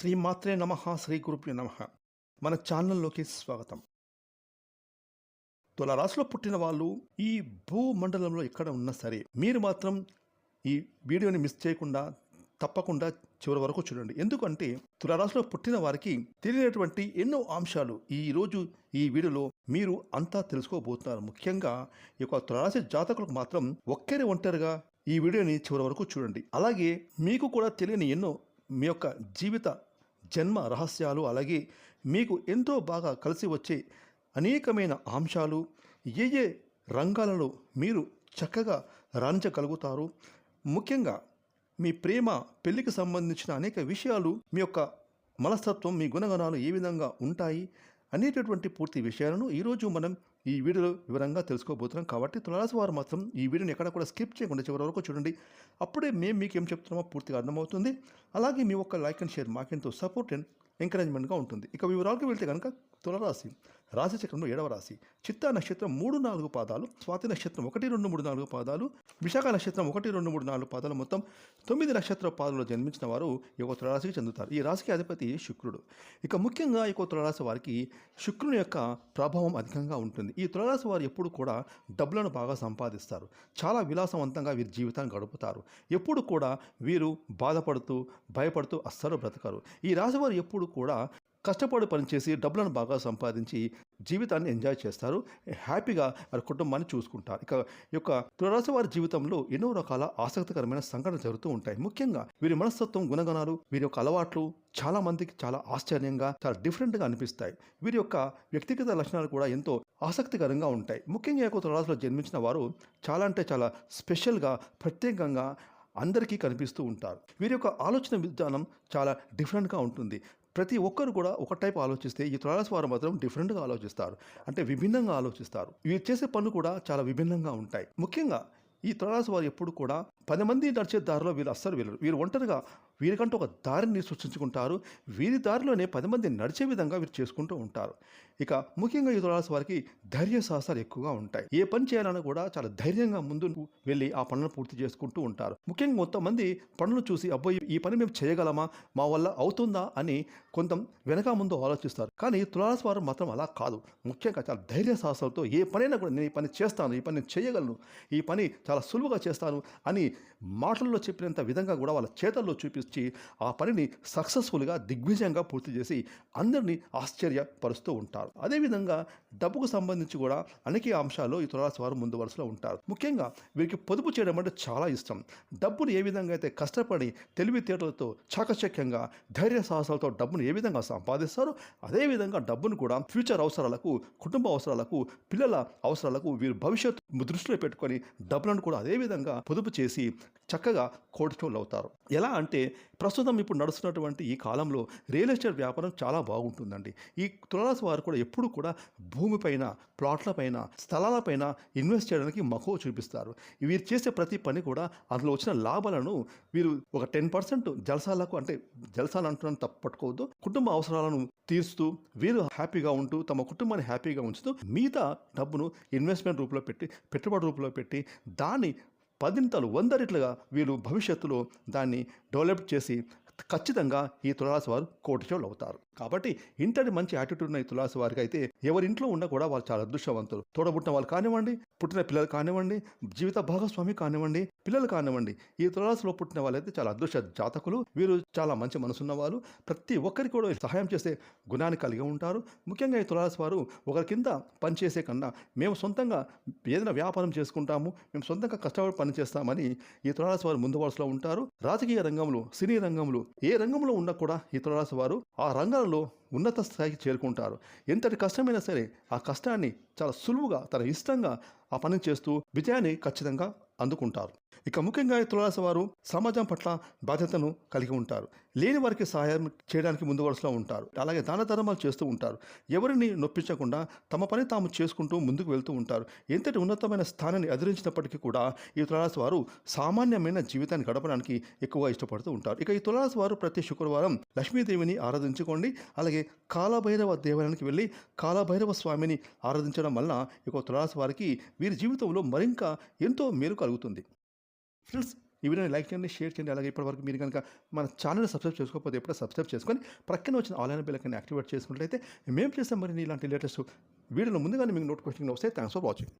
శ్రీ మాత్రే నమ శ్రీ గురుపు నమ. మన ఛానల్లోకి స్వాగతం. తులారాశిలో పుట్టిన వాళ్ళు ఈ భూమండలంలో ఎక్కడ ఉన్నా సరే మీరు మాత్రం ఈ వీడియోని మిస్ చేయకుండా తప్పకుండా చివరి వరకు చూడండి. ఎందుకంటే తులారాశిలో పుట్టిన వారికి తెలియనటువంటి ఎన్నో అంశాలు ఈరోజు ఈ వీడియోలో మీరు అంతా తెలుసుకోబోతున్నారు. ముఖ్యంగా ఈ యొక్క తులారాశి జాతకులకు మాత్రం ఒక్కరే ఒంటరిగా ఈ వీడియోని చివరి వరకు చూడండి. అలాగే మీకు కూడా తెలియని ఎన్నో మీ యొక్క జీవిత జన్మ రహస్యాలు అలాగే మీకు ఎంతో బాగా కలిసి వచ్చే అనేకమైన అంశాలు ఏ ఏ రంగాలలో మీరు చక్కగా రాణించగలుగుతారు. ముఖ్యంగా మీ ప్రేమ పెళ్ళికి సంబంధించిన అనేక విషయాలు మీ యొక్క మనస్తత్వం మీ గుణగణాలు ఏ విధంగా ఉంటాయి అనేటటువంటి పూర్తి విషయాలను ఈరోజు మనం ఈ వీడియోలో వివరంగా తెలుసుకోబోతున్నాం. కాబట్టి తులారాశి వారు మాత్రం ఈ వీడియోని ఎక్కడ కూడా స్కిప్ చేయకుండా చివరి వరకు చూడండి. అప్పుడే మేము మీకు ఏం చెప్తున్నామో పూర్తిగా అర్థమవుతుంది. అలాగే మీ ఒక్క లైక్ అండ్ షేర్ మాకెంతో సపోర్ట్ అండ్ ఎంకరేజ్మెంట్గా ఉంటుంది. ఇక వివరాలకు వెళ్తే కనుక తులరాశి రాశిచక్రంలో ఏడవ రాశి. చిత్తా నక్షత్రం మూడు నాలుగు పాదాలు స్వాతి నక్షత్రం ఒకటి రెండు మూడు నాలుగు పాదాలు విశాఖ నక్షత్రం ఒకటి రెండు మూడు నాలుగు పాదాలు మొత్తం తొమ్మిది నక్షత్ర పాదాలు జన్మించిన వారు ఈ యొక్క తులరాశికి చెందుతారు. ఈ రాశికి అధిపతి శుక్రుడు. ఇక ముఖ్యంగా ఈ యొక్క తులరాశి వారికి శుక్రుని యొక్క ప్రభావం అధికంగా ఉంటుంది. ఈ తులరాశి వారు ఎప్పుడు కూడా డబ్బులను బాగా సంపాదిస్తారు. చాలా విలాసవంతంగా వీరి జీవితాన్ని గడుపుతారు. ఎప్పుడు కూడా వీరు బాధపడుతూ భయపడుతూ అస్సలు బ్రతకరు. ఈ రాశి వారు ఎప్పుడు కూడా కష్టపడి పనిచేసి డబ్బులను బాగా సంపాదించి జీవితాన్ని ఎంజాయ్ చేస్తారు. హ్యాపీగా వారి కుటుంబాన్ని చూసుకుంటారు. ఇక ఈ యొక్క తులరాశి వారి జీవితంలో ఎన్నో రకాల ఆసక్తికరమైన సంఘటనలు జరుగుతూ ఉంటాయి. ముఖ్యంగా వీరి మనస్తత్వం గుణగణాలు వీరి యొక్క అలవాట్లు చాలా మందికి చాలా ఆశ్చర్యంగా చాలా డిఫరెంట్గా అనిపిస్తాయి. వీరి యొక్క వ్యక్తిగత లక్షణాలు కూడా ఎంతో ఆసక్తికరంగా ఉంటాయి. ముఖ్యంగా యొక్క తులరాశిలో జన్మించిన వారు చాలా అంటే చాలా స్పెషల్గా ప్రత్యేకంగా అందరికీ కనిపిస్తూ ఉంటారు. వీరి యొక్క ఆలోచన విధానం చాలా డిఫరెంట్గా ఉంటుంది. ప్రతి ఒక్కరు కూడా ఒక టైప్ ఆలోచిస్తే ఈ తులారాశి వారు మాత్రం డిఫరెంట్గా ఆలోచిస్తారు. అంటే విభిన్నంగా ఆలోచిస్తారు. వీరు చేసే పనులు కూడా చాలా విభిన్నంగా ఉంటాయి. ముఖ్యంగా ఈ తులారాశి వారు ఎప్పుడు కూడా పది మంది నడిచే దారిలో వీరు అస్సలు వీళ్ళు వీరు ఒంటరిగా వీరికంటూ ఒక దారిని సృష్టించుకుంటారు. వీరి దారిలోనే పది మంది నడిచే విధంగా వీరు చేసుకుంటూ ఉంటారు. ఇక ముఖ్యంగా ఈ తులారాశి వారికి ధైర్య సాహసాలు ఎక్కువగా ఉంటాయి. ఏ పని చేయాలన్నా కూడా చాలా ధైర్యంగా ముందు వెళ్ళి ఆ పనులను పూర్తి చేసుకుంటూ ఉంటారు. ముఖ్యంగా కొంతమంది పనులు చూసి అబ్బాయి ఈ పని మేము చేయగలమా? మా వల్ల అవుతుందా? అని కొంత వెనక ముందు ఆలోచిస్తారు. కానీ తులారాశి వారు మాత్రం అలా కాదు. ముఖ్యంగా చాలా ధైర్య సాహసాలతో ఏ పనైనా కూడా నేను ఈ పని చేస్తాను ఈ పని నేను చేయగలను ఈ పని చాలా సులువుగా చేస్తాను అని మాటల్లో చెప్పినంత విధంగా కూడా వాళ్ళ చేతల్లో చూపించి ఆ పనిని సక్సెస్ఫుల్గా దిగ్విజయంగా పూర్తి చేసి అందరినీ ఆశ్చర్యపరుస్తూ ఉంటారు. అదేవిధంగా డబ్బుకు సంబంధించి కూడా అనేక అంశాల్లో ఈ తులారాశి వారు ముందు వరుసలో ఉంటారు. ముఖ్యంగా వీరికి పొదుపు చేయడం అంటే చాలా ఇష్టం. డబ్బును ఏ విధంగా అయితే కష్టపడి తెలివితేటలతో చాకచక్యంగా ధైర్య సాహసాలతో డబ్బును ఏ విధంగా సంపాదిస్తారో అదేవిధంగా డబ్బును కూడా ఫ్యూచర్ అవసరాలకు కుటుంబ అవసరాలకు పిల్లల అవసరాలకు వీరు భవిష్యత్తు దృష్టిలో పెట్టుకొని డబ్బులను కూడా అదేవిధంగా పొదుపు చేసి చక్కగా కోటిటోళ్ళు అవుతారు. ఎలా అంటే ప్రస్తుతం ఇప్పుడు నడుస్తున్నటువంటి ఈ కాలంలో రియల్ ఎస్టేట్ వ్యాపారం చాలా బాగుంటుందండి. ఈ తులరాశి వారు కూడా ఎప్పుడు కూడా భూమిపైన ప్లాట్లపైన స్థలాలపైన ఇన్వెస్ట్ చేయడానికి మక్కువ చూపిస్తారు. వీరు చేసే ప్రతి పని కూడా అందులో వచ్చిన లాభాలను వీరు ఒక టెన్ పర్సెంట్ జలసాలకు అంటే జలసాలు అంటున్నాను తప్పట్టుకోవద్దు కుటుంబ అవసరాలను తీరుస్తూ వీరు హ్యాపీగా ఉంటూ తమ కుటుంబాన్ని హ్యాపీగా ఉంచుతూ మిగతా డబ్బును ఇన్వెస్ట్మెంట్ రూపంలో పెట్టి పెట్టుబడి రూపంలో పెట్టి దాన్ని పదింతలు వంద రెట్లుగా వీళ్ళు భవిష్యత్తులో దాన్ని డెవలప్ చేసి ఖచ్చితంగా ఈ తులారాశి వారు కోటిచోళ్ళు అవుతారు. కాబట్టి ఇంతటి మంచి యాటిట్యూడ్ ఉన్న ఈ తులాసి వారికి అయితే ఎవరి ఇంట్లో ఉన్నా కూడా వాళ్ళు చాలా అదృష్టవంతులు. తోడబుట్టిన వాళ్ళు కానివ్వండి పుట్టిన పిల్లలు కానివ్వండి జీవిత భాగస్వామి కానివ్వండి పిల్లలు కానివ్వండి ఈ తులారాశిలో పుట్టిన వాళ్ళైతే చాలా అదృష్ట జాతకులు. వీరు చాలా మంచి మనసున్న వాళ్ళు ప్రతి ఒక్కరికి కూడా సహాయం చేసే గుణాన్ని కలిగి ఉంటారు. ముఖ్యంగా ఈ తులాసి వారు ఒకరి కింద పనిచేసే కన్నా మేము సొంతంగా ఏదైనా వ్యాపారం చేసుకుంటాము మేము సొంతంగా కష్టపడి పనిచేస్తామని ఈ తులాసి వారు ముందు వరుసలో ఉంటారు. రాజకీయ రంగంలో సినీ రంగంలో ఏ రంగంలో ఉన్నా కూడా ఈ తులాసి వారు ఆ జీవితంలో ఉన్నత స్థాయికి చేరుకుంటారు. ఎంతటి కష్టమైనా సరే ఆ కష్టాన్ని చాలా సులువుగా తన ఇష్టంగా ఆ పని చేస్తూ విజయాన్ని ఖచ్చితంగా అందుకుంటారు. ఇక ముఖ్యంగా ఈ తులారాశి వారు సమాజం పట్ల బాధ్యతను కలిగి ఉంటారు. లేని వారికి సహాయం చేయడానికి ముందు వరుసలో ఉంటారు. అలాగే దాన ధర్మాలు చేస్తూ ఉంటారు. ఎవరిని నొప్పించకుండా తమ పని తాము చేసుకుంటూ ముందుకు వెళ్తూ ఉంటారు. ఎంతటి ఉన్నతమైన స్థానాన్ని అధిరించినప్పటికీ కూడా ఈ తులారాశి వారు సామాన్యమైన జీవితాన్ని గడపడానికి ఎక్కువగా ఇష్టపడుతూ ఉంటారు. ఇక ఈ తులారాశి వారు ప్రతి శుక్రవారం లక్ష్మీదేవిని ఆరాధించుకోండి. అలాగే కాలభైరవ దేవాలయానికి వెళ్ళి కాలభైరవ స్వామిని ఆరాధించడం వలన ఇక తులారాశి వారికి వీరి జీవితంలో మరింక ఎంతో మేలు కలుగుతుంది. ఫ్రెండ్స్ ఈ వీడియోని లైక్ చేయండి షేర్ చేయండి. అలాగే ఇప్పటివరకు మీరు కనుక మన ఛానల్ సబ్స్క్రైబ్ చేసుకోకపోతే ఎప్పుడో సబ్స్క్రైబ్ చేసుకొని ప్రక్కన వచ్చిన ఆన్లైన్ బిల్లకని యాక్టివేట్ చేసుకున్నట్లయితే మేము చేస్తాం మరి ఇలాంటి లేటెస్ట్ వీడియోలో ముందుగానే మీకు నోటిఫికేషన్ వస్తే థ్యాంక్స్ ఫర్ వాచింగ్